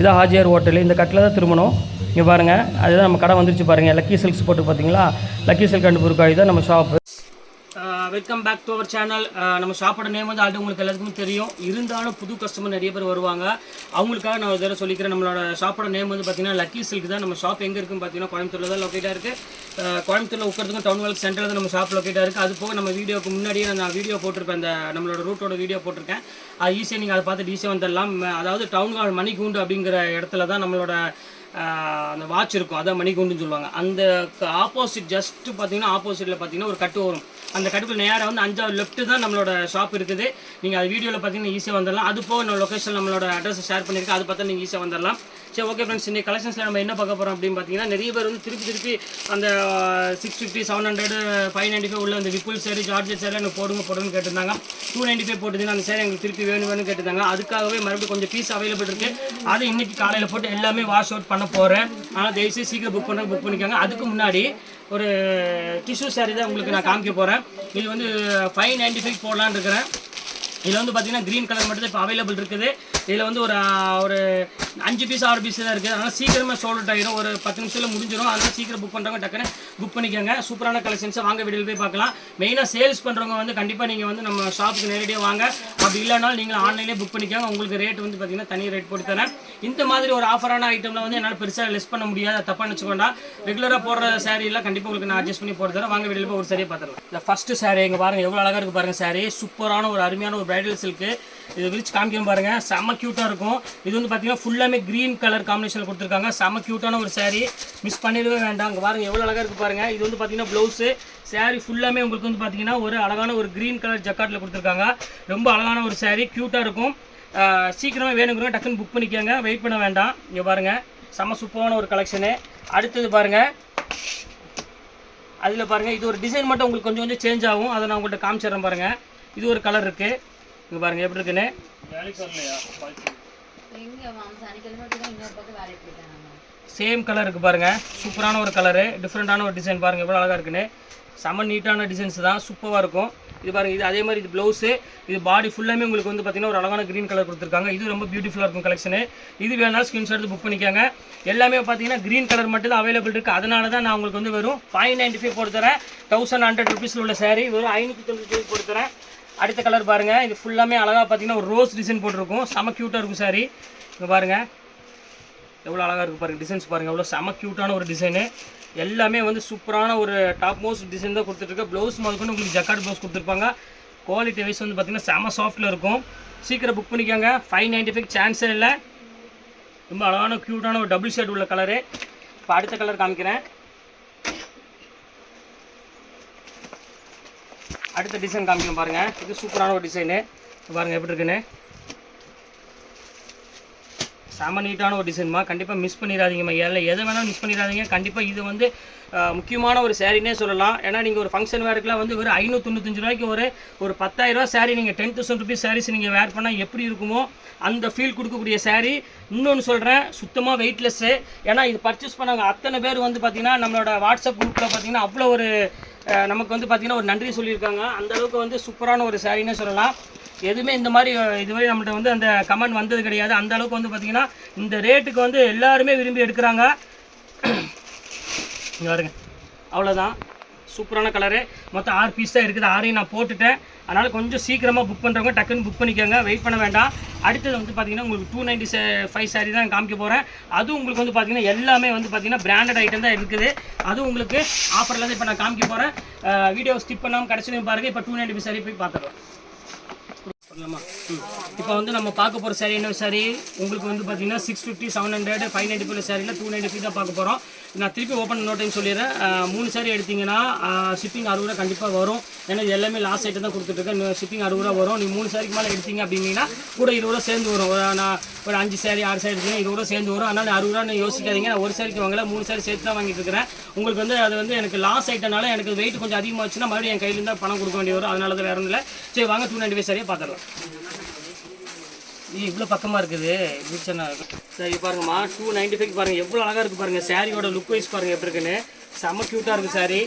இதான் ஹாஜியார் ஹோட்டல். இந்த கட்டில் தான் திரும்பணும். இங்கே பாருங்கள் அதுதான் நம்ம கடை வந்துருச்சு பாருங்கள் லக்கி சில்க்ஸ் போட்டு பார்த்தீங்களா? லக்கி சில்க் அண்ட் புருக்காய் தான் நம்ம shop. Welcome back to our channel நம்ம ஷாப்போட நேம் வந்து ஆல்ரெடி உங்களுக்கு எல்லாத்துக்குமே தெரியும். இருந்தாலும் புது கஸ்டமர் நிறைய பேர் வருவாங்க. அவங்களுக்காக நான் ஒரு தடவை சொல்லிக்கிறேன் நம்மளோட ஷாப்போட நேம் வந்து பார்த்தீங்கன்னா லக்கி சில்க் தான். நம்ம ஷாப் எங்கே இருக்குன்னு பார்த்தீங்கன்னா கோயம்புத்தூரில் தான் லொக்கேட்டாக இருக்குது கோயம்புத்தூரில் உட்கறதுக்கும் டவுன் வால் சென்டரில் தான் நம்ம ஷாப் லொக்கேட்டாக இருக்குது அது போக நம்ம வீடியோக்கு முன்னாடியே நான் வீடியோ போட்டிருப்பேன். அந்த நம்மளோட ரூட்டோட வீடியோ போட்டிருக்கேன். அது ஈஸியாக நீங்கள் அதை பார்த்து ஈஸியாக வந்துடலாம் அதாவது டவுன் ஹால் மணிக்கூண்டு அப்படிங்கிற இடத்துல தான் நம்மளோட அந்த வாட்ச் இருக்கும். அதான் மணிகுண்டுன்னு சொல்லுவாங்க. அந்த ஆப்போசிட் ஜஸ்ட் பார்த்தீங்கன்னா ஆப்போசிட்டில் பார்த்தீங்கன்னா ஒரு கட்டு வரும். அந்த கட்டுக்குள்ள நேராக வந்து அஞ்சாவது லெஃப்ட் தான் நம்மளோட ஷாப் இருக்குது. நீங்கள் அது வீடியோவில் பார்த்தீங்கன்னா ஈஸியாக வந்துடலாம் அது போக நம்ம லொக்கேஷன் நம்மளோட அட்ரஸ் ஷேர் பண்ணியிருக்கேன். அது பார்த்தா நீங்கள் ஈஸியாக வந்துடலாம் சரி ஓகே ஃப்ரெண்ட்ஸ் இன்னைக்கு கலெக்ஷன்ஸில் நம்ம என்ன பார்க்க போகிறோம் அப்படின்னு பார்த்தீங்கன்னா நிறைய பேர் வந்து திருப்பி திருப்பி அந்த six fifty seven hundred five ninety five உள்ள அந்த விப்புல் சேரி ஜார்ஜர் சேரி எனக்கு போடுங்க போடுங்கன்னு கேட்டிருந்தாங்க. டூ நைன்ட்டி ஃபைவ் போட்டுதுன்னு அந்த சேரி எங்களுக்கு திருப்பி வேணும் வேணும்னு கேட்டிருந்தாங்க. அதுக்காகவே மறுபடியும் கொஞ்சம் பீஸ் அவைலபிள் இருக்குது அதை இன்னைக்கு காலையில் போட்டு எல்லாமே வாஷ் அவுட் பண்ண போகிறேன் ஆனால் தயவுசெய்து சீக்கிரம் புக் பண்ண புக் பண்ணிக்கோங்க. அதுக்கு முன்னாடி ஒரு டிஷ்யூ சாரி தான் உங்களுக்கு நான் காமிக்க போகிறேன் இது வந்து ஃபைவ் நைன்ட்டி ஃபைவ் போடலான்னு இருக்கிறேன். இதில் வந்து பார்த்தீங்கன்னா க்ரீன் கலர் மட்டும் தான் இப்போ அவைலபிள் இருக்குது. இதில் வந்து ஒரு ஒரு அஞ்சு பீஸ் ஆறு பீஸ் தான் இருக்குது. அதனால் சீக்கிரமாக சோல்ட் ஆகிடும் ஒரு பத்து நிமிஷத்தில் முடிஞ்சிடும் அதனால் சீக்கிரம் புக் பண்ணுறவங்க டக்குன்னு புக் பண்ணிக்கோங்க. சூப்பரான கலெக்ஷன்ஸை வாங்க வீடியோ போய் பார்க்கலாம். மெயினாக சேல்ஸ் பண்ணுறவங்க வந்து கண்டிப்பாக நீங்கள் வந்து நம்ம ஷாப்புக்கு நேரடியாக வாங்க. அப்படி இல்லைனாலும் நீங்கள் ஆன்லைன்லேயே புக் பண்ணிக்கோங்க. உங்களுக்கு ரேட் வந்து பார்த்தீங்கன்னா தனி ரேட் போட்டு தரேன். இந்த மாதிரி ஒரு ஆஃபரான ஐட்டமில் வந்து என்னால் பெருசாக லெஸ் பண்ண முடியாது. தப்பாக நினச்சிக்கொண்டா ரெகுலராக போடுற சாரீலாம் கண்டிப்பாக உங்களுக்கு நான் அட்ஜஸ்ட் பண்ணி போட்டு தரேன். வாங்க வீடியோ போய் ஒரு சரியாக பார்த்துருவோம் இந்த ஃபஸ்ட்டு சாரீ இங்கே பாருங்கள் எவ்வளோ அழகாக இருக்குது பாருங்கள் சாரீ சூப்பரான ஒரு அருமையான ஒரு பிரைடல் சில்க்கு இது விரிச்சு காமிக்கணும் பாருங்க. செம்ம க்யூட்டாக இருக்கும். இது வந்து பார்த்தீங்கன்னா ஃபுல்லாமே க்ரீன் கலர் காம்பினேஷனில் கொடுத்துருக்காங்க. செம்ம க்யூட்டான ஒரு saree. மிஸ் பண்ணிடவே வேண்டாம். அங்கே பாருங்க எவ்வளோ அழகாக இருக்குது பாருங்க. இது வந்து பார்த்தீங்கன்னா ப்ளவுஸு saree ஃபுல்லாமே உங்களுக்கு வந்து பார்த்தீங்கன்னா ஒரு அழகான ஒரு க்ரீன் கலர் ஜக்காட்டில் கொடுத்துருக்காங்க. ரொம்ப அழகான ஒரு saree. க்யூட்டாக இருக்கும். சீக்கிரமே வேணுங்கிறவங்க டக்குன்னு புக் பண்ணிக்கோங்க. வெயிட் பண்ண வேண்டாம். இங்கே பாருங்க செம்ம சூப்பரான ஒரு கலெக்ஷனு அடுத்தது பாருங்க. அதில் பாருங்கள் இது ஒரு டிசைன் மட்டும் உங்களுக்கு கொஞ்சம் கொஞ்சம் சேஞ்ச் ஆகும். அதை நான் உங்கள்கிட்ட காமிச்சிடுறேன் பாருங்கள் இது ஒரு கலர் இருக்குது இங்கே பாருங்கள் எப்படி இருக்குன்னு? சேம் கலர் இருக்குது பாருங்கள் சூப்பரான ஒரு கலரு டிஃப்ரெண்ட்டான ஒரு டிசைன் பாருங்கள் எவ்வளோ அழகாக இருக்குன்னு. செம்ம நீட்டான டிசைன்ஸ் தான் சூப்பராக இருக்கும். இது பாருங்கள் இது அதே மாதிரி இது ப்ளவுஸு இது பாடி ஃபுல்லாமே உங்களுக்கு வந்து பார்த்தீங்கன்னா ஒரு அழகான க்ரீன் கலர் கொடுத்துருக்காங்க. இது ரொம்ப பியூட்டிஃபுல்லாக இருக்கும் கலெக்ஷனு இது வேணாலும் ஸ்க்ரீன்ஷாட் எடுத்து புக் பண்ணிக்கோங்க. எல்லாமே பார்த்தீங்கன்னா க்ரீன் கலர் மட்டும் தான் அவைலபிள் இருக்குது அதனால தான் நான் உங்களுக்கு வந்து வெறும் ஃபைவ் நைன்ட்டி ஃபைவ் போட்டு தரேன். தௌசண்ட் ஹண்ட்ரட் ருபீஸில் உள்ள saree வெறும் ஐநூற்றி தொண்ணூற்றி போட்டு தரேன். அடுத்த கலர் பாருங்கள் இது ஃபுல்லாமே அழகாக பார்த்தீங்கன்னா ஒரு ரோஸ் டிசைன் போட்டிருக்கும். செம க்யூட்டாக இருக்கும் சாரி இங்கே பாருங்கள் எவ்வளோ அழகாக இருக்குது பாருங்கள் டிசைன்ஸ் பாருங்கள் எவ்வளோ செம க்யூட்டான ஒரு டிசைனு எல்லாமே வந்து சூப்பரான ஒரு டாப் மோஸ்ட் டிசைன் தான் கொடுத்துட்ருக்கு ப்ளவுஸ் முதற்கொண்டு உங்களுக்கு ஜக்காட் ப்ளவுஸ் கொடுத்துருப்பாங்க. குவாலிட்டி வைஸ் வந்து பார்த்தீங்கன்னா செம சாஃப்ட்டில் இருக்கும். சீக்கிரம் புக் பண்ணிக்கோங்க. ஃபைவ் நைன்ட்டி ஃபைவ் சான்ஸே இல்லை. ரொம்ப அழகான க்யூட்டான ஒரு டபுள் ஷேட் உள்ள கலரு இப்போ அடுத்த கலர் காமிக்கிறேன். அடுத்த டிசைன் காமிக்கிறேன் பாருங்கள் இது சூப்பரான ஒரு டிசைனு பாருங்கள் எப்படி இருக்குன்னு. செம நீட்டான ஒரு டிசைன்மா கண்டிப்பாக மிஸ் பண்ணிடாதீங்கம்மா எல்லாம் எதை வேணாலும் மிஸ் பண்ணிடாதீங்க. கண்டிப்பாக இது வந்து முக்கியமான ஒரு சேரீனே சொல்லலாம். ஏன்னா நீங்கள் ஒரு ஃபங்க்ஷன் வேறுக்குலாம் வந்து ஒரு ஐநூற்றி ரூபாய்க்கு ஒரு ஒரு பத்தாயிரரூவா சாரீ நீங்கள் டென் தௌசண்ட் ருபீஸ் சாரீஸ் நீங்கள் வேர் பண்ணால் எப்படி இருக்குமோ அந்த ஃபீல் கொடுக்கக்கூடிய சாரீ இன்னொன்று சொல்கிறேன் சுத்தமாக வெயிட்லெஸ்ஸு ஏன்னா இது பர்ச்சேஸ் பண்ணவங்க அத்தனை பேர் வந்து பார்த்தீங்கன்னா நம்மளோட வாட்ஸ்அப் குரூப்பில் பார்த்தீங்கன்னா அவ்வளோ ஒரு நமக்கு வந்து பார்த்தீங்கன்னா ஒரு நன்றி சொல்லியிருக்காங்க. அந்தளவுக்கு வந்து சூப்பரான ஒரு சாரின்னு சொல்லலாம். எதுவுமே இந்த மாதிரி இதுவரை நம்மள்ட்ட வந்து அந்த கமெண்ட் வந்தது கிடையாது. அந்த அளவுக்கு வந்து பார்த்திங்கன்னா இந்த ரேட்டுக்கு வந்து எல்லாருமே விரும்பி எடுக்கிறாங்க. இங்கே பாருங்க. அவ்வளோதான் சூப்பரான கலரு மொத்தம் ஆறு பீஸ் தான் இருக்குது. ஆறையும் நான் போட்டுட்டேன். அதனால் கொஞ்சம் சீக்கிரமாக புக் பண்ணுறவங்க டக்குன்னு புக் பண்ணிக்கோங்க. வெயிட் பண்ண வேண்டாம். அடுத்தது வந்து பார்த்தீங்கன்னா உங்களுக்கு டூ நைன்டி ஃபைவ் சாரி தான் காமிக்க போகிறேன் அதுவும் உங்களுக்கு வந்து பார்த்தீங்கன்னா எல்லாமே வந்து பார்த்தீங்கன்னா பிராண்டட் ஐட்டம் தான் இருக்குது. அதுவும் உங்களுக்கு ஆஃபரில் தான் இப்போ நான் காமிக்க போகிறேன் வீடியோ ஸ்டிப் பண்ணாமல் கடைசிலையும் பாருங்கள் இப்போ டூ நைன்ட்டி ஃபைவ் சாரி போய் பார்த்துக்கலாம். பண்ணலாமா இப்போ வந்து நம்ம பார்க்க போகிற சாரி என்ன? சாரி உங்களுக்கு வந்து பார்த்தீங்கன்னா six fifty seven hundred five ninety five சாரியில் டூ நைன்ட்டி ஃபைவ் தான் பார்க்க போகிறோம் நான் திருப்பி ஓப்பன் இன்னொரு டைம் சொல்லிடுறேன். மூணு சாரி எடுத்தீங்கன்னா ஷிப்பிங் அறுபது ரூபா கண்டிப்பாக வரும். ஏன்னா இது எல்லாமே லாஸ்ட் ஐட்டம் தான் கொடுத்துட்ருக்கேன் ஷிப்பிங் அறுபது ரூபா வரும். நீ மூணு சாரிக்கு மேலே எடுத்தீங்க அப்படின்னீங்கன்னா கூட இருபது ரூபா சேர்ந்து வரும். ஒரு நான் ஒரு அஞ்சு சாரி ஆறு சாரி எடுத்தீங்கன்னா இருபது ரூபா சேர்ந்து வரும். அதனால் அறுபது ரூபா நீ யோசிக்காதீங்க. நான் ஒரு சாரிக்கு வாங்கல மூணு சாரி சேர்த்து தான் வாங்கிட்டு இருக்கிறேன். உங்களுக்கு வந்து அது வந்து எனக்கு லாஸ் ஐட்டனால எனக்கு வெயிட் கொஞ்சம் அதிகமாச்சுன்னா மறுபடியும் என் கையிலேருந்து பணம் கொடுக்க வேண்டி வரும். அதனால தான் வேறு ஒன்றும் இல்லை. சரி வாங்க டூ நைன்டி ஃபைவ் சரியாக பார்த்துடலாம். இது இவ்வளோ பக்கமாக இருக்குது பிடிச்சனா சரி பாருங்கம்மா டூ நைன்டி ஃபைவ் பாருங்கள் எவ்வளோ அழகாக இருக்குது பாருங்கள் சாரியோட லுக் வைஸ் பாருங்கள் எப்படி இருக்குன்னு. செம்ம க்யூட்டாக இருக்குது சாரி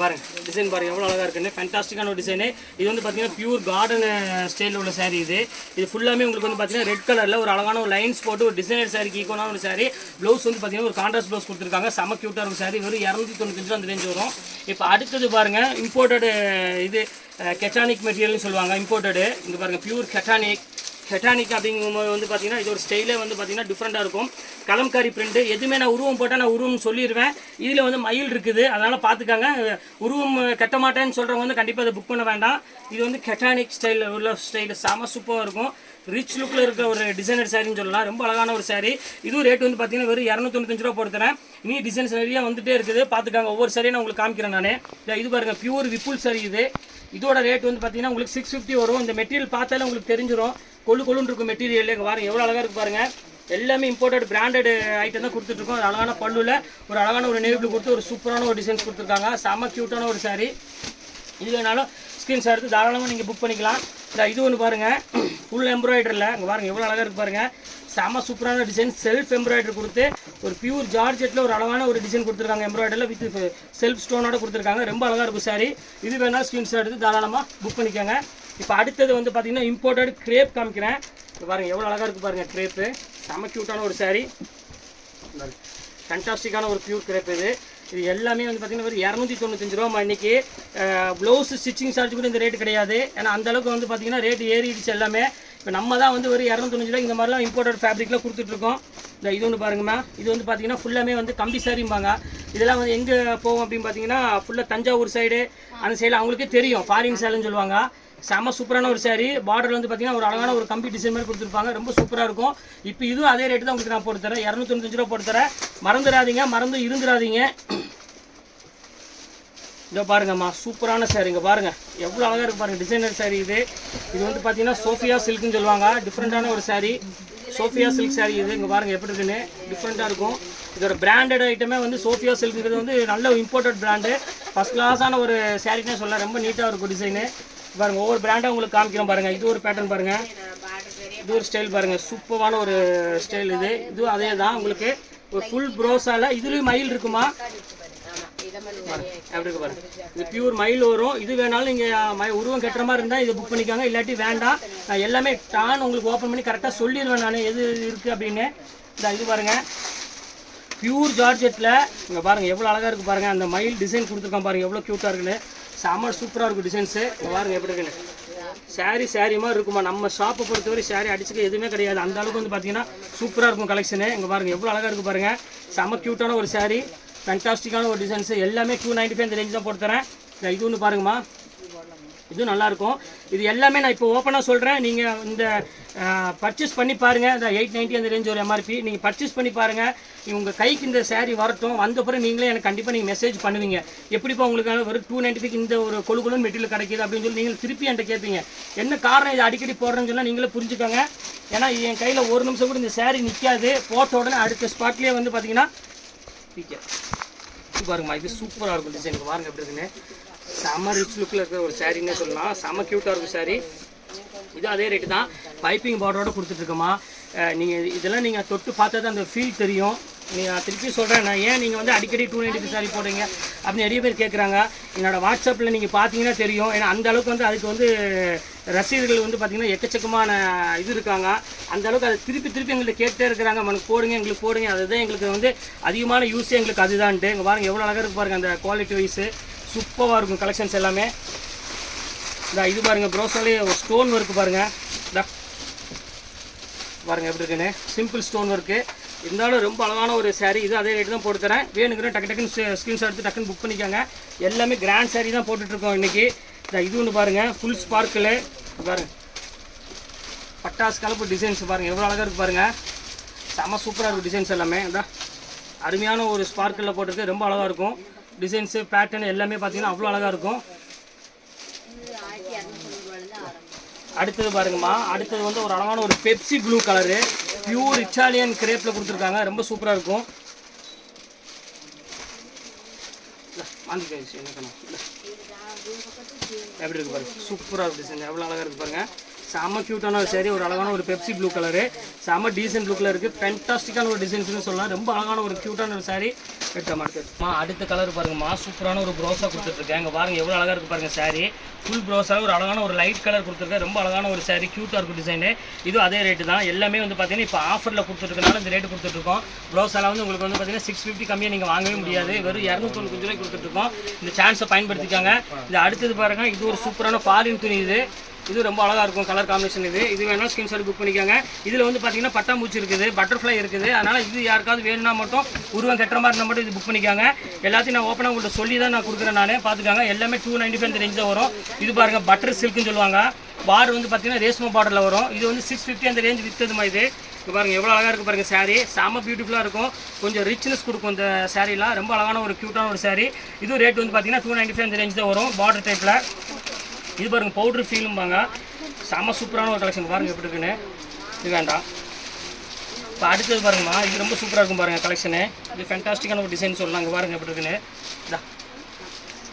பாருங்கள் டிசைன் பாருங்கள் எவ்வளோ அழகாக இருக்குன்னு. ஃபேன்டாஸ்டிக்கான ஒரு டிசைனு இது வந்து பார்த்தீங்கன்னா பியூர் கார்டன் ஸ்டைலில் உள்ள சாரி இது. இது ஃபுல்லாமே உங்களுக்கு வந்து பார்த்தீங்கன்னா ரெட் கலரில் ஒரு அழகான ஒரு லைன்ஸ் போட்டு ஒரு டிசைனர் சாரிக்கு ஈக்குவலான ஒரு சாரி ப்ளவுஸ் வந்து பார்த்தீங்கன்னா ஒரு கான்ட்ராஸ்ட் ப்ளவுஸ் கொடுத்துருக்காங்க. செம்ம க்யூட்டாக இருக்கும் சாரி வெறும் இரநூத்தி தொண்ணூத்தஞ்சு அந்த ரேஞ்ச் வரும். இப்போ அடுத்தது பாருங்கள் இம்போர்ட்டடு இது கெட்டானிக் மெட்டீரியல்னு சொல்லுவாங்க இம்போர்ட்டடு இங்கே பாருங்கள் பியூர் கெட்டானிக் கெட்டானிக் அப்படிங்கும்போது வந்து பார்த்தீங்கன்னா இது ஒரு ஸ்டைலே வந்து பார்த்தீங்கன்னா டிஃப்ரெண்ட்டாக இருக்கும். கலம்காரி பிரிண்ட் எதுவுமே நான் உருவம் போட்டால் நான் உருவம் சொல்லிடுவேன் இதில் வந்து மயில் இருக்குது அதனால் பார்த்துக்காங்க உருவம் கட்ட மாட்டேன்னு சொல்கிறவங்க வந்து கண்டிப்பாக அதை புக் பண்ண வேண்டாம். இது வந்து கெட்டானிக் ஸ்டைலில் உள்ள ஸ்டைல் செம சூப்பராக இருக்கும். ரிச் லுக்கில் இருக்கிற ஒரு டிசைனர் சாரின்னு சொல்லலாம். ரொம்ப அழகான ஒரு சாரி இதுவும் ரேட் வந்து பார்த்தீங்கன்னா வெறும் இரநூத்தொண்ணூத்தஞ்சு ரூபா போடுத்துறேன் இனி டிசைன்ஸ் நிறைய வந்துகிட்டே இருக்குது. பார்த்துக்காங்க ஒவ்வொரு சாரியும் நான் உங்களுக்கு காமிக்கிறேன் நான். இது பாருங்கள் பியூர் விப்புல் சாரி இது. இதோட ரேட் வந்து பார்த்தீங்கன்னா உங்களுக்கு சிக்ஸ் ஃபிஃப்டி வரும். இந்த மெட்டீரியல் பார்த்தாலே உங்களுக்கு தெரிஞ்சிடும் கொழு கொழுன்னு இருக்கும் மெட்டீரியல் இங்கே பாருங்கள் எவ்வளோ அழகாக இருக்கு பாருங்கள் எல்லாமே இம்போர்ட்டட் பிராண்டட் ஐட்டம் தான் கொடுத்துட்ருக்கோம் அழகான பல்லுல ஒரு அழகான ஒரு நேவில் கொடுத்து ஒரு சூப்பரான ஒரு டிசைன்ஸ் கொடுத்துருக்காங்க. செம்ம க்யூட்டான ஒரு சாரீ இது வேணாலும் ஸ்க்ரீன்ஷாட் எடுத்து தாராளமாக நீங்கள் புக் பண்ணிக்கலாம். இந்த இது ஒன்று பாருங்கள் ஃபுல் எம்ப்ராய்டரில் இங்கே பாருங்கள் எவ்வளோ அழகாக இருக்கு பாருங்கள் செம சூப்பரான டிசைன் செல்ஃப் எம்ப்ராய்டரி கொடுத்து ஒரு பியூர் ஜார்ஜெட்டில் ஒரு அழகான ஒரு டிசைன் கொடுத்துருக்காங்க எம்ப்ராய்டரில் வித் செல்ஃப் ஸ்டோனோட கொடுத்துருக்காங்க. ரொம்ப அழகாக இருக்கும் சாரி இது வேணால் ஸ்க்ரீன்ஷாட் எடுத்து தாராளமாக புக் பண்ணிக்கோங்க. இப்போ அடுத்தது வந்து பார்த்தீங்கன்னா இம்போர்ட்டட் கிரேப் காமிக்கிறேன். பாருங்கள் எவ்வளோ அழகாக இருக்குது பாருங்கள் க்ரேப்பு செம க்யூட்டான ஒரு saree. ஃபண்டாஸ்டிக்கான ஒரு பியூர் க்ரேப் இது. இது எல்லாமே வந்து பார்த்தீங்கன்னா ஒரு இரநூத்தி தொண்ணூத்தஞ்சு ரூபா இன்றைக்கி ப்ளவுஸ் ஸ்டிச்சிங் சார்ஜ் கூட இந்த ரேட் கிடையாது. ஏன்னா அந்த அளவுக்கு வந்து பார்த்தீங்கன்னா ரேட்டு ஏறிடுச்சு எல்லாமே. இப்போ நம்ம தான் வந்து ஒரு இரநூத்தஞ்சு ரூபா இந்த மாதிரிலாம் இம்போர்ட்டட் ஃபேப்ரிக்லாம் கொடுத்துட்ருக்கோம் இந்த இது ஒன்று பாருங்கம்மா. இது வந்து பார்த்திங்கன்னா ஃபுல்லாமே வந்து கம்பி சாரிம்பாங்க. இதெல்லாம் வந்து எங்கே போகும் அப்படின்னு பார்த்தீங்கன்னா ஃபுல்லாக தஞ்சாவூர் சைடு அந்த சைடில் அவங்களுக்கே தெரியும். ஃபாரின் சேலுன்னு சொல்லுவாங்க. செம சூப்பரான ஒரு சாரி பார்டர் வந்து பார்த்தீங்கன்னா ஒரு அழகான ஒரு கம்பி டிசைன் மாதிரி கொடுத்துருப்பாங்க. ரொம்ப சூப்பராக இருக்கும். இப்போ இதுவும் அதே ரேட்டு தான் உங்களுக்கு நான் போட்டு தரேன். இரநூத்தொண்ணூத்தஞ்சு ரூபா போட்டு தரேன். மறந்துடாதீங்க. மறந்து இருந்துடாதீங்க. இதோ பாருங்கம்மா. சூப்பரான saree இங்கே பாருங்க. எவ்வளோ அழகாக இருக்கு பாருங்க. டிசைனர் சாரி இது. இது வந்து பார்த்தீங்கன்னா சோஃபியா சில்க்னு சொல்லுவாங்க. டிஃப்ரெண்ட்டான ஒரு சாரி சோஃபியா சில்க் சாரி இது. இங்கே பாருங்க எப்படி இருக்குன்னு. டிஃப்ரெண்ட்டாக இருக்கும். இதோட பிராண்டட் ஐட்டமே வந்து சோஃபியா சில்க்ங்கிறது வந்து நல்ல இம்போர்ட்டட் பிராண்டு ஃபஸ்ட் கிளாஸான ஒரு சாரினே சொல்லலாம். ரொம்ப நீட்டாக இருக்கும் டிசைனு பாருங்க ஒவ்வொரு பிராண்டாக உங்களுக்கு காமிக்கிறோம் பாருங்கள் இது ஒரு பேட்டர்ன் பாருங்கள் இது ஒரு ஸ்டைல் பாருங்கள் சூப்பரான ஒரு ஸ்டைல் இது. இதுவும் அதே தான் உங்களுக்கு ஒரு ஃபுல் ப்ரோஸால இதுலேயும் மயில் இருக்குமா? அப்படி இருக்கு பாருங்க. இது பியூர் மயில் வரும். இது வேணாலும் நீங்க ம- உருவம் கட்டுற மாதிரி இருந்தால் இதை புக் பண்ணிக்கோங்க. இல்லாட்டி வேண்டாம். நான் எல்லாமே டான் உங்களுக்கு ஓப்பன் பண்ணி கரெக்டாக சொல்லிடுவேன் நான். எது இருக்குது அப்படின்னு. இந்த இது பாருங்கள் பியூர் ஜார்ஜெட்டில் இங்கே பாருங்கள் எவ்வளோ அழகாக இருக்குது பாருங்கள் அந்த மயில் டிசைன் கொடுத்துருக்கான் பாருங்கள் எவ்வளோ க்யூட்டாக இருக்குன்னு. செம்ம சூப்பராக இருக்கும் டிசைன்ஸு இங்கே பாருங்கள் எப்படி இருக்குன்னு. சாரீ சாரீ மாதிரி இருக்குமா? நம்ம ஷாப்பை பொறுத்தவரை சாரீ அடிச்சுக்க எதுவுமே கிடையாது. அந்த அளவுக்கு வந்து பார்த்தீங்கன்னா சூப்பராக இருக்கும் கலெக்ஷனு இங்கே பாருங்கள் எவ்வளோ அழகாக இருக்குது பாருங்கள் செம்ம க்யூட்டான ஒரு சாரீ ஃபென்டாஸ்டிக்கான ஒரு டிசைன்ஸு எல்லாமே டூ நைன்ட்டி ஃபைவ் இந்த ரேஞ்ச் தான் போட்டுத்தரேன் இது ஒன்று பாருங்கம்மா. இதுவும் நல்லாயிருக்கும். இது எல்லாமே நான் இப்போ ஓப்பனாக சொல்கிறேன் நீங்கள் இந்த பர்ச்சேஸ் பண்ணி பாருங்கள் இந்த எயிட் நைன்ட்டி அந்த ரேஞ்ச் ஒரு எம்ஆர்பி நீங்கள் பர்ச்சேஸ் பண்ணி பாருங்கள் உங்கள் கைக்கு இந்த சேரீ வரட்டும். வந்த பிறகு நீங்களே எனக்கு கண்டிப்பாக நீங்கள் மெசேஜ் பண்ணுவீங்க. எப்படிப்பா உங்களுக்கு வெறும் டூ நைன்ட்டி இந்த ஒரு கொழுகுலும் மெட்டீரியல் கிடைக்குது அப்படின்னு சொல்லி நீங்கள் திருப்பி என்கிட்ட கேட்பீங்க. என்ன காரணம்? இது அடிக்கடி போடுறேன்னு சொன்னால் நீங்களே புரிஞ்சுக்கோங்க. ஏன்னா என் கையில் ஒரு நிமிஷம் கூட இந்த சேரீ நிற்காது போட்ட உடனே அடுத்த ஸ்பாட்லேயே வந்து பார்த்தீங்கன்னா பாருங்கம்மா இது சூப்பராக இருக்கும் டிசைன் பாருங்க எப்படி இருக்குன்னு. செம்ம ரிச் லுக்கில் இருக்கிற ஒரு சாரின்னே சொல்லலாம். செம்ம க்யூட்டாக இருக்கும் சாரி இது அதே ரேட்டு தான். பைப்பிங் பார்டரோட கொடுத்துட்ருக்கோம்மா நீங்கள் இதெல்லாம் நீங்கள் தொட்டு பார்த்தா தான் அந்த ஃபீல் தெரியும். நீங்கள் நான் திருப்பி சொல்கிறேன் நான் ஏன் நீங்கள் வந்து அடிக்கடி டூ நைன்ட்டி சாரி போடுறீங்க? அப்படின்னு நிறைய பேர் கேட்குறாங்க என்னோடய வாட்ஸ்அப்பில் நீங்கள் பார்த்தீங்கன்னா தெரியும். ஏன்னா அந்த அளவுக்கு வந்து அதுக்கு வந்து ரசீதுகள் வந்து பார்த்தீங்கன்னா எக்கச்சக்கமான இது இருக்காங்க. அந்த அளவுக்கு அதை திருப்பி திருப்பி எங்கள்கிட்ட கேட்டே இருக்கிறாங்க. எனக்கு போடுங்க எங்களுக்கு போடுங்க. அதுதான் எங்களுக்கு வந்து அதிகமான யூஸே எங்களுக்கு அதுதான்ட்டு. இங்கே பாருங்கள் எவ்வளோ அழகாக இருக்கு பாருங்கள் அந்த குவாலிட்டி வைஸு சூப்பராக இருக்கும் கலெக்ஷன்ஸ் எல்லாமே. இந்த இது பாருங்கள் ப்ரோஸோலேயே ஒரு ஸ்டோன் ஒர்க்கு பாருங்கள் இந்த பாருங்கள் எப்படி இருக்குன்னு. சிம்பிள் ஸ்டோன் ஒர்க்கு இருந்தாலும் ரொம்ப அழகான ஒரு சாரீ இது அதே ரேட்டு தான் போட்டு தரேன். வேணுங்கிற டக்கு டக்குன்னு ஸ்க்ரீன்ஷாட் எடுத்து டக்குன்னு புக் பண்ணிக்கோங்க. எல்லாமே கிராண்ட் சாரீ தான் போட்டுட்ருக்கோம் இன்றைக்கி இந்த இது ஒன்று பாருங்கள் ஃபுல் ஸ்பார்க்கில் பாருங்கள் பட்டாசு கலப்பு டிசைன்ஸ் பாருங்கள் எவ்வளோ அழகாக இருக்குது பாருங்கள் செம சூப்பராக இருக்கும் டிசைன்ஸ் எல்லாமே. இந்த அருமையான ஒரு ஸ்பார்க்கில் போட்டிருக்கு. ரொம்ப அழகாக இருக்கும். டிசைன்ஸு பேட்டர்ன் எல்லாமே பார்த்தீங்கன்னா அவ்வளோ அழகாக இருக்கும். அடுத்தது பாருங்கம்மா. அடுத்தது வந்து ஒரு அழகான ஒரு Pepsi blue colour pure Italian கிரேப்பில் கொடுத்துருக்காங்க. ரொம்ப சூப்பராக இருக்கும். என்ன எப்படி இருக்கு பாருங்க. சூப்பராக இருக்கு டிசைன் எவ்வளோ அழகாக இருக்கு பாருங்கள் செம்ம க்யூட்டான ஒரு சேரீ ஒரு அழகான ஒரு பெப்சி ப்ளூ கலரு செம்ம டீசென்ட் லுக்கில் இருக்குது ஃபென்டாஸ்டிக்கான ஒரு டிசைன்ஸ்னு சொல்லலாம். ரொம்ப அழகான ஒரு க்யூட்டான ஒரு saree. எடுத்த மாட்டேமா அடுத்த கலர் பாருங்கம்மா. சூப்பரான ஒரு ப்ரோஸாக கொடுத்துட்ருக்கேன். இங்கே பாருங்கள் எவ்வளோ அழகாக இருக்குது பாருங்க saree. ஃபுல் ப்ரோஸாக ஒரு அழகான ஒரு லைட் கலர் கொடுத்துருக்கேன். ரொம்ப அழகான ஒரு சாரீ க்யூட்டாக இருக்கும் டிசைனு இது அதே ரேட்டு தான். எல்லாமே வந்து பார்த்தீங்கன்னா இப்போ ஆஃபரில் கொடுத்துருக்கனால இந்த ரேட்டு கொடுத்துட்ருக்கோம். ப்ளவுஸ் வந்து உங்களுக்கு வந்து பார்த்தீங்கன்னா சிக்ஸ் ஃபிஃப்டி கம்மியாக நீங்கள் வாங்கவே முடியாது. வெறும் இரநூத்தொண்ணூத்தஞ்சு ரூபாய் கொடுத்துட்ருக்கோம். இந்த சான்ஸை பயன்படுத்திக்காங்க. இது அடுத்தது பாருங்கள் இது ஒரு சூப்பரான ஃபாரின் துணி இது. இது ரொம்ப அழகாக இருக்கும் கலர் காம்பினேஷன் இது. இது வேணாலும் ஸ்கிரீன் ஷாட் புக் பண்ணிக்கோங்க. இதில் வந்து பார்த்தீங்கன்னா பட்டாம்பூச்சி இருக்குது பட்டர்ஃப்ளை இருக்குது. அதனால் இது யாருக்காவது வேணும்னா மட்டும் உருவம் கட்டுற மாதிரி இருந்தால் மட்டும் இது புக் பண்ணிக்காங்க. எல்லாத்தையும் நான் ஓப்பனாக உங்கள்கிட்ட சொல்லி தான் நான் கொடுக்குறேன் நானே. பார்த்துக்காங்க எல்லாமே டூ நைன்டி ஃபைவ் ரேஞ்ச் தான் வரும். இது பாருங்கள் பட்டர் சில்க்குன்னு சொல்லுவாங்க. பார்டர் வந்து பார்த்தீங்கன்னா ரேஷ்மா பார்டரில் வரும். இது வந்து சிக்ஸ் ஃபிஃப்டி அந்த ரேஞ்ச் விற்றது இது. இது பாருங்கள் எவ்வளோ அழகாக இருக்குது பாருங்கள் சாரீ செம்ம பியூட்டிஃபுல்லாக இருக்கும். கொஞ்சம் ரிச்னஸ் கொடுக்கும் இந்த சாரீலாம் ரொம்ப அழகான ஒரு க்யூட்டான ஒரு சாரீ இது ரேட் வந்து பார்த்தீங்கன்னா டூ நைன்டி ஃபைவ் அந்த ரேஞ்ச் தான் வரும் பார்டர் டைப்பில் இது பாருங்க பவுடர் ஃபீலும்பாங்க செம சூப்பரான ஒரு கலெக்ஷன் பாருங்க எப்படி இருக்குன்னு. இது வேண்டாம். இப்போ அடுத்தது பாருங்கம்மா இது ரொம்ப சூப்பராக இருக்கும் பாருங்க கலெக்ஷனு இது ஃபென்டாஸ்டிக்கான ஒரு டிசைன் சொல்லலாம் இங்கே பாருங்க எப்படி இருக்குன்னு. இதா.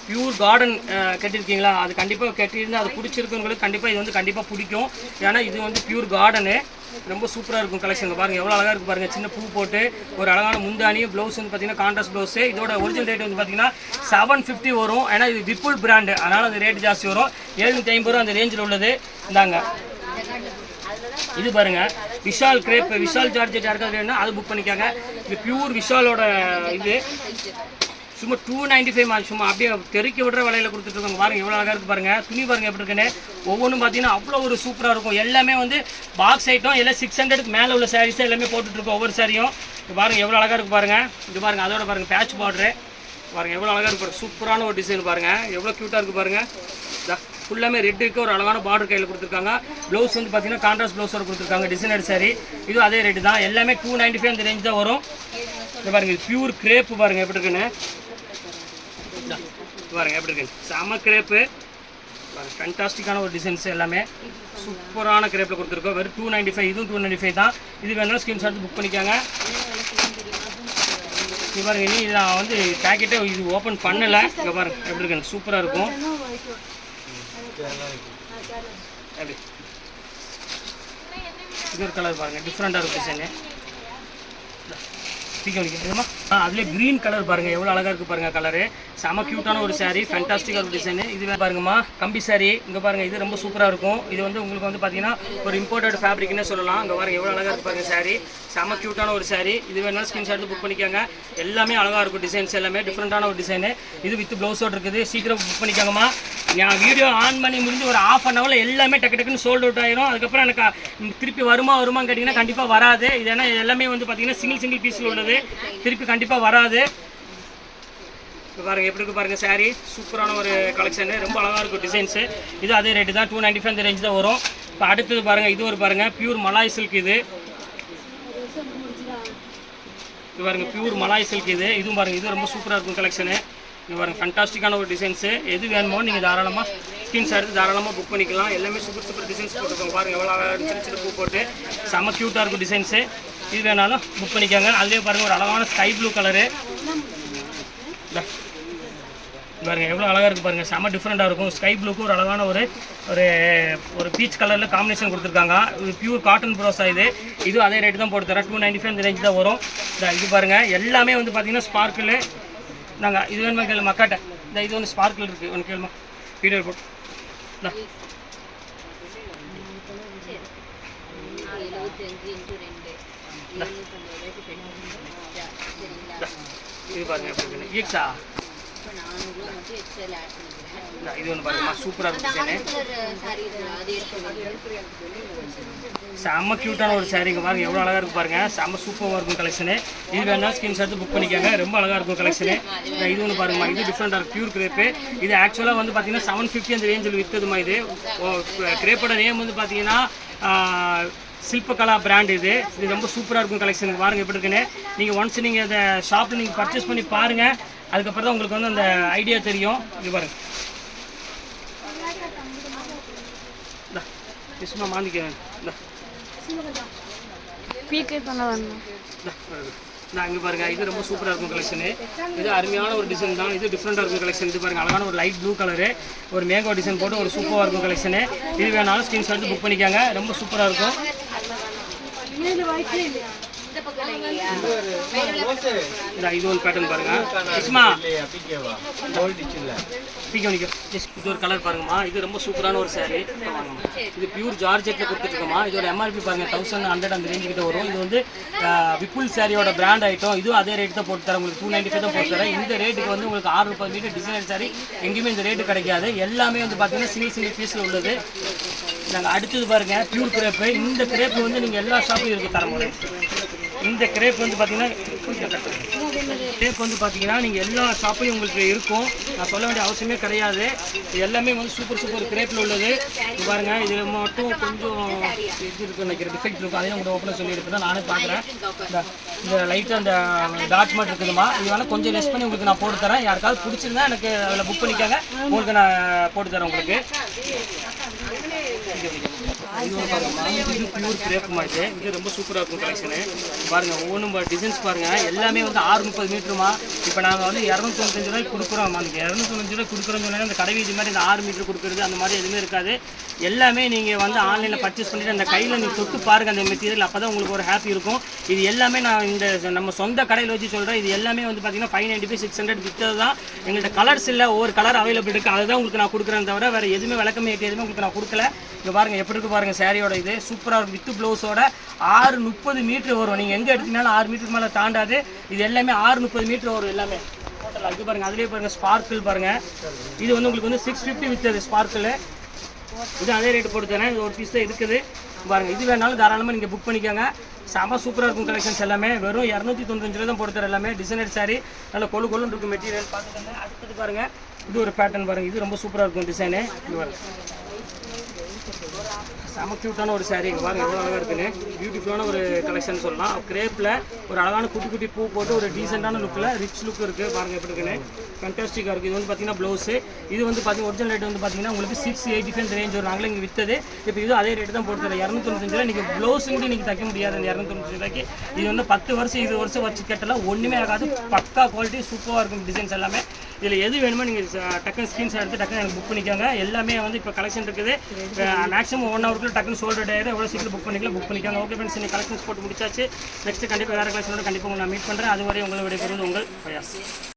பியூர் கார்டன் கட்டியிருக்கீங்களா அது கண்டிப்பாக கட்டியிருந்தால் அது பிடிச்சிருக்குங்களுக்கு கண்டிப்பாக இது வந்து கண்டிப்பாக பிடிக்கும். ஏன்னா இது வந்து பியூர் கார்டனு ரொம்ப சூப்பராக இருக்கும் கலெக்ஷன் பாருங்கள் எவ்வளோ அழகாக இருக்குது பாருங்கள் சின்ன பூ போட்டு ஒரு அழகான முந்தானி ப்ளவுஸ் வந்து பார்த்தீங்கன்னா கான்ட்ராஸ்ட் ப்ளவுஸு இதோட ஒரிஜினல் ரேட் வந்து பார்த்தீங்கன்னா செவன் ஃபிஃப்டி வரும். ஏன்னா இது விப்புல் பிராண்டு அதனால் அந்த ரேட் ஜாஸ்தி வரும். எழுநூற்றி ஐம்பது ரூபா அந்த ரேஞ்சில் உள்ளது. இந்தாங்க. இது பாருங்க. விஷால் கிரேப் விஷால் ஜார்ஜெட் யாருக்காவது வேணும்னா அது புக் பண்ணிக்காங்க. இது பியூர் விஷாலோட இது. சும்மா டூ நைன்டி ஃபைவ் சும்மா அப்படியே தெருக்கி விடுற விலையில கொடுத்துட்ருக்காங்க பாருங்க எவ்வளோ அழகாக இருக்குது பாருங்க. துணி பாருங்க எப்படி இருக்குன்னு. ஒவ்வொன்றும் பார்த்தீங்கன்னா அவ்வளோ ஒரு சூப்பராக இருக்கும். எல்லாமே வந்து பாக்ஸ் ஐட்டம் எல்லாம் சிக்ஸ் ஹண்ட்ரடுக்கு மேலே உள்ள சாரீஸ் எல்லாமே போட்டுட்ருக்கோம் ஒவ்வொரு சாரியும் இது பாருங்க எவ்வளோ அழகாக இருக்கு பாருங்க. இது பாருங்க அதோட பாருங்க பேட்ச் பார்டரு பாருங்க எவ்வளோ அழகாக இருக்கு சூப்பரான ஒரு டிசைன் பாருங்க. எவ்வளோ க்யூட்டாக இருக்கு பாருங்க. ஃபுல்லாமே ரெட்டுக்கு ஒரு அழகான பார்டர் கையில் கொடுத்துருக்காங்க. ப்ளவுஸ் வந்து பார்த்தீங்கன்னா கான்ட்ராஸ்ட் ப்ளவுஸோட கொடுத்துருக்காங்க டிசைனர் சாரி இதுவும் அதே ரேட்டு தான். எல்லாமே டூ நைன்ட்டி ஃபைவ் அந்த ரேஞ்ச் தான் வரும். இது பாருங்க பியூர் கிரேப்பு பாருங்க எப்படி இருக்குன்னு. பாருங்கள் பாருங்க எப்படி இருக்கு? செம கிரேப்பு ஃபேண்டாஸ்டிக்கான ஒரு டிசைன்ஸ் எல்லாமே. சூப்பரான கிரேப்பில் கொடுத்துருக்கோம். வெறும் டூ நைன்டி ஃபைவ் இதுவும் டூ நைன்டி ஃபைவ் தான். இது வேணாலும் ஸ்க்ரீன்ஷாட் புக் பண்ணிக்கோங்க. இது பாருங்க இனி இது நான் வந்து பேக்கெட்டே இது ஓப்பன் பண்ணலை. இங்கே பாருங்க எப்படி இருக்கு சூப்பராக இருக்கும். எப்படி? இது ஒரு கலர் பாருங்கள் டிஃப்ரெண்ட்டாக இருக்கும் டிசைனு சீக்கிரம் கிரீன் ஆ க்ரீன் கலர் பாருங்க. எவ்வளோ அழகாக இருக்குது பாருங்க கலரு செம க்யூட்டான ஒரு saree ஃபேண்டாஸ்டிக்காக ஒரு டிசைனு இது பாருங்கம்மா கம்பி saree. இங்கே பாருங்க இது ரொம்ப சூப்பராக இருக்கும். இது வந்து உங்களுக்கு வந்து பார்த்தீங்கன்னா ஒரு இம்போர்ட்டட் ஃபேப்ரிக்னே சொல்லலாம். இங்கே பாருங்க எவ்வளோ அழகாக இருக்கு பாருங்க saree. செம க்யூட்டான ஒரு சாரீ இது வேணாலும் ஸ்கிரீன்ஷாட் புக் பண்ணிக்கோங்க. எல்லாமே அழகாக இருக்கும் டிசைன்ஸ் எல்லாமே. டிஃப்ரெண்ட்டான ஒரு டிசைனு இது வித் ப்ளவுஸோடு இருக்குது. சீக்கிரம் புக் பண்ணிக்கோங்கம்மா. நான் வீடியோ ஆன் பண்ணி முடிஞ்சு ஒரு ஆஃப் அன் ஹவரில் எல்லாமே டக்கு டக்குன்னு சோல்ட் அவுட் ஆயிரும். அதுக்கப்புறம் எனக்கு திருப்பி வருமா வருமான்னு கேட்டிங்கன்னா கண்டிப்பாக வராது. இது ஏன்னா எல்லாமே வந்து பார்த்தீங்கன்னா சிங்கிள் சிங்கிள் பீஸில் உள்ளது. திருப்பி கண்டிப்பாக வராது. இப்போ பாருங்க எப்படி இருக்கு பாருங்க சாரீ சூப்பரான ஒரு கலெக்ஷனு ரொம்ப அழகாக இருக்கும் டிசைன்ஸு இது அதே ரேட்டு தான் டூ நைன்டி ஃபைவ் இந்த ரேஞ்ச் தான் வரும். இப்போ அடுத்தது பாருங்கள் இது ஒரு பாருங்க பியூர் மலாய் சில்க் இது. இது பாருங்க பியூர் மலாய் சில்க் இது. இதுவும் பாருங்க இது ரொம்ப சூப்பராக இருக்கும் கலெக்ஷனு இது பாருங்க ஃபண்டாஸ்டிக்கான ஒரு டிசைன்ஸு எது வேணுமோ நீங்கள் தாராளமாக ஸ்கிரீன்ஸ் எடுத்து தாராளமாக புக் பண்ணிக்கலாம். எல்லாமே சூப்பர் சூப்பர் டிசைன்ஸ் போட்டுருக்கோம் பாருங்கள் எவ்வளோ சின்ன சின்ன பூ போட்டு. செம்ம க்யூட்டாக இருக்கும் டிசைன்ஸு இது வேணாலும் புக் பண்ணிக்கோங்க. அதுலேயே பாருங்கள் ஒரு அழகான ஸ்கை ப்ளூ கலரு பாருங்க எவ்வளோ அழகாக இருக்குது பாருங்கள் செம்ம டிஃப்ரெண்ட்டாக இருக்கும். ஸ்கை ப்ளூக்கு ஒரு அழகான ஒரு ஒரு ஒரு பீச் கலரில் காம்பினேஷன் கொடுத்துருக்காங்க. இது பியூர் காட்டன் ப்ரோஸா இது. இது அதே ரேட்டு தான் போட்டு தரேன். டூ நைன்டி ஃபைவ் இந்த ரேஞ்ச் தான் வரும். இந்த இது பாருங்கள் எல்லாமே வந்து பார்த்தீங்கன்னா ஸ்பார்க்கிள் நாங்கள் இது வேணுமா கேள்வி மக்காட்டை இந்த இது வந்து ஸ்பார்க்கிள் இருக்குது ஒன்று கேளுமா? வீடியோ போட்டு இது பாருங்க எப்படி இருக்குன்னு. ஈக்ஸா இது ஒன்று பாருங்கம்மா சூப்பராக இருக்கும் எடுத்து செம்ம க்யூட்டான ஒரு சாரீங்க பாருங்க எவ்வளோ அழகாக இருக்கு பாருங்க. செம்ம சூப்பராக இருக்கும் கலெக்ஷனு இது வேணா ஸ்கிரீன் எடுத்து புக் பண்ணிக்கோங்க ரொம்ப அழகாக இருக்கும் கலெக்ஷனு இது ஒன்று பாருங்கம்மா இது டிஃப்ரெண்டாக இருக்கும் பியூர் கிரேப்பு இது ஆக்சுவலாக வந்து பார்த்தீங்கன்னா செவன் ஃபிஃப்டி அந்த ரேஞ்சில் விற்கதுமா இது. கிரேப்போட நேம் வந்து பார்த்தீங்கன்னா சில்பகலா பிராண்ட் இது. இது ரொம்ப சூப்பராக இருக்கும் கலெக்ஷன் பாருங்க எப்படி இருக்குன்னு. நீங்கள் ஒன்ஸ் நீங்கள் இந்த ஷாப்பில் நீங்கள் பர்ச்சேஸ் பண்ணி பாருங்கள் அதுக்கப்புறம் தான் உங்களுக்கு வந்து அந்த ஐடியா தெரியும். இது பாருங்க. இந்தா, சும்மா மாந்திக்க இந்த. பீக்கே பண்ண வரணும் நான் இங்கே பாருங்க. இது ரொம்ப சூப்பராக இருக்கும் கலெக்ஷனு இது அருமையான ஒரு டிசைன் தான். இது டிஃப்ரெண்டாக இருக்கும் கலெக்ஷன் இது பாருங்க அழகான ஒரு லைட் ப்ளூ கலரு ஒரு மேங்கோ டிசைன் போட்டு ஒரு சூப்பராக இருக்கும் கலெக்ஷனு இது வேணாலும் ஸ்கிரீன் ஷாட் புக் பண்ணிக்காங்க. ரொம்ப சூப்பராக இருக்கும். இந்த இது ஒரு பேட்டர்ன் பாருங்க. இஸ்மா. இது ஒரு கலர் பாருங்கம்மா. இது ரொம்ப சூப்பரான ஒரு saree. இது பியூர் ஜார்ஜெட்டில் கொடுத்துருக்கோம்மா. இதோட எம்ஆர்பி பாருங்க தௌசண்ட் ஹண்ட்ரட் அந்த ரேஞ்சு கிட்ட வரும். இது வந்து விப்புல் சாரியோட பிராண்ட் ஐட்டம் இதுவும் அதே ரேட் தான் போட்டு தரேன். உங்களுக்கு டூ நைன்டி ஃபைவ் தான் போட்டு தரேன். இந்த ரேட்டுக்கு வந்து உங்களுக்கு ஆறு ரூபாய் மீட்டர் டிசைனர் சாரி எங்கேயுமே இந்த ரேட்டு கிடைக்காது. எல்லாமே வந்து பார்த்தீங்கன்னா சிங்கிள் சிங்கிள் பீஸில் உள்ளது. நாங்கள் அடுத்தது பாருங்கள் பியூர் கிரேப்பு இந்த கிரேப்பு வந்து நீங்கள் எல்லா ஷாப்பும் இருக்கு தர முடியும் இந்த கிரேப் வந்து பார்த்தீங்கன்னா கிரேப் வந்து பார்த்தீங்கன்னா நீங்கள் எல்லா ஷாப்பையும் உங்களுக்கு இருக்கும். நான் சொல்ல வேண்டிய அவசியமே கிடையாது. இது எல்லாமே வந்து சூப்பர் சூப்பர் கிரேப்பில் உள்ளது. பாருங்கள் இதில் இது மட்டும் கொஞ்சம் இது இருக்கு நினைக்கிறேன். டிஃபெக்ட் இருக்கும். அதையும் உங்களோட ஓப்பனாக சொல்லியிருப்பேன். நானே பார்க்குறேன் இந்த- இந்த லைட்டாக அந்த டாட் மட்டும் இருக்குதுமா இது வேணால் கொஞ்சம் லெஸ் பண்ணி உங்களுக்கு நான் போட்டு தரேன். யாருக்காவது பிடிச்சிருந்தா எனக்கு அதில் புக் பண்ணிக்காங்க. உங்களுக்கு நான் போட்டு தரேன் உங்களுக்கு. இது பாருங்க பாருங்கம்மா இது பியூர் கிரேப் மாதிரி இது ரொம்ப சூப்பராக இருக்கும் கலெக்ஷனு பாருங்க ஒவ்வொன்றும் டிசைன்ஸ் பாருங்கள் எல்லாமே வந்து ஆறு முப்பது மீட்டருமா இப்போ நாங்கள் வந்து இரநூத்தொண்ணூத்தஞ்சு ரூபாய்க்கு கொடுக்குறோம் அந்த இரநூத்தொண்ணூத்தஞ்சு ரூபாய் கொடுக்குறோம்னு சொன்னா அந்த கடை வீதி மாதிரி இந்த ஆறு மீட்டர் கொடுக்குறது அந்த மாதிரி எதுவுமே இருக்காது எல்லாமே நீங்கள் வந்து ஆன்லைனில் பர்ச்சேஸ் பண்ணிவிட்டு அந்த கையில் நீங்கள் தொட்டு பாருங்க அந்த மெட்டீரியல் அப்போ தான் உங்களுக்கு ஒரு ஹாப்பி இருக்கும் இது எல்லாமே நான் இந்த நம்ம சொந்த கடையில் வச்சு சொல்கிறேன் இது எல்லாமே வந்து பார்த்தீங்கன்னா five ninety five six hundred விற்றது தான் எங்கள்கிட்ட கலர்ஸ் இல்லை ஒவ்வொரு கலர் அவைலபிள் இருக்குது அதை தான் உங்களுக்கு நான் கொடுக்குறேன் தவிர வேறு எதுவுமே விளக்கமே எதுவுமே உங்களுக்கு நான் கொடுக்கல இங்கே பாருங்கள் எப்படி இருக்கு பாருங்கள் சேரீயோட இது. சூப்பராக இருக்கும் வித்து ப்ளவுஸோட ஆறு முப்பது மீட்ரு வரும். நீங்கள் எங்கே எடுத்தீங்கனாலும் ஆறு மீட்டருக்கு மேலே தாண்டாது. இது எல்லாமே ஆறு முப்பது மீட்ரு வரும் எல்லாமே. டோட்டல் அது பாருங்கள் அதுலேயே பாருங்கள் ஸ்பார்க்கிள் பாருங்கள் இது வந்து உங்களுக்கு வந்து சிக்ஸ் ஃபிஃப்டி வித்தது ஸ்பார்க்கிள் இது அதே ரேட்டு போட்டு தரேன் இது ஒரு பீஸ் தான் இருக்குது. பாருங்கள் இது வேணாலும் தாராளமாக நீங்கள் புக் பண்ணிக்கோங்க. செம சூப்பராக இருக்கும் கலெக்ஷன்ஸ் எல்லாமே. வெறும் இரநூத்தி தொண்ணூத்தஞ்சு ரூபா தான் போட்டு தரேன் எல்லாமே. டிசைனர் சாரி நல்ல கொழு கொழுன்னு இருக்கும் மெட்டீரியல் பார்த்துக்கோங்க அடுத்தது பாருங்கள் இது ஒரு பேட்டர்ன் பாருங்கள் இது ரொம்ப சூப்பராக இருக்கும் டிசைனு இது பாருங்க. செம க்யூட்டான ஒரு சாரீ இங்க பாருங்க எவ்வளோ அழகாக இருக்குன்னு. பியூட்டிஃபுல்லான ஒரு கலெக்ஷன் சொல்லலாம். கிரேப்பில் ஒரு அழகான குட்டி குட்டி பூ போட்டு ஒரு டீசெண்டான லுக்கில் ரிச் லுக் இருக்குது பாருங்கள் எப்படி இருக்குன்னு. ஃபென்டாஸ்டிக்காக இருக்குது இது வந்து பார்த்தீங்கன்னா ப்ளவுஸு இது வந்து பார்த்தீங்கன்னா ஒரிஜினல் ரேட் வந்து பார்த்தீங்கன்னா உங்களுக்கு சிக்ஸ் எயிட்டி ஃபைவ் ரேஞ்ச் வரும். நாங்களே இங்கே விற்றது இப்போ இது அதே ரேட்டு தான் போட்டு தரேன் இரநூத்தொண்ணூத்தஞ்சு நீங்கள் ப்ளவுஸ் நீங்கள் தைக்க முடியாது அந்த இரநூத்தொண்ணூத்தஞ்சு ரூபாய்க்கு. இது வந்து பத்து வருஷம் இருபது வருஷம் வச்சு கட்டலாம் ஒன்றுமே ஆகாது. பக்கா குவாலிட்டி சூப்பராக இருக்கும் டிசைன்ஸ் எல்லாமே. இதில் எது வேணுமோ நீங்கள் டக்குன்னு ஸ்க்ரீன்ஷாட் எடுத்து டக்குன்னு எனக்கு புக் பண்ணிக்கோங்க. எல்லாமே வந்து இப்போ கலெக்ஷன் இருக்குது. மேக்ஸிமம் ஒன் ஹவருக்குள்ள டக்குன்னு சோல்டர் ஆயிடும். எவ்வளோ சீக்கிரம் புக் பண்ணிக்கலாம் புக் பண்ணிக்கோங்க. ஓகே ஃப்ரெண்ட்ஸ் நீங்கள் கலெக்ஷன்ஸ் போட்டு முடிச்சாச்சு. நெக்ஸ்ட் கண்டிப்பாக வேறு கலெக்ஷனோட கண்டிப்பாக உங்களை மீட் பண்ணுறேன் அதுவரை உங்களுடைய விடைபெறுவது உங்கள் பிரயாஸ்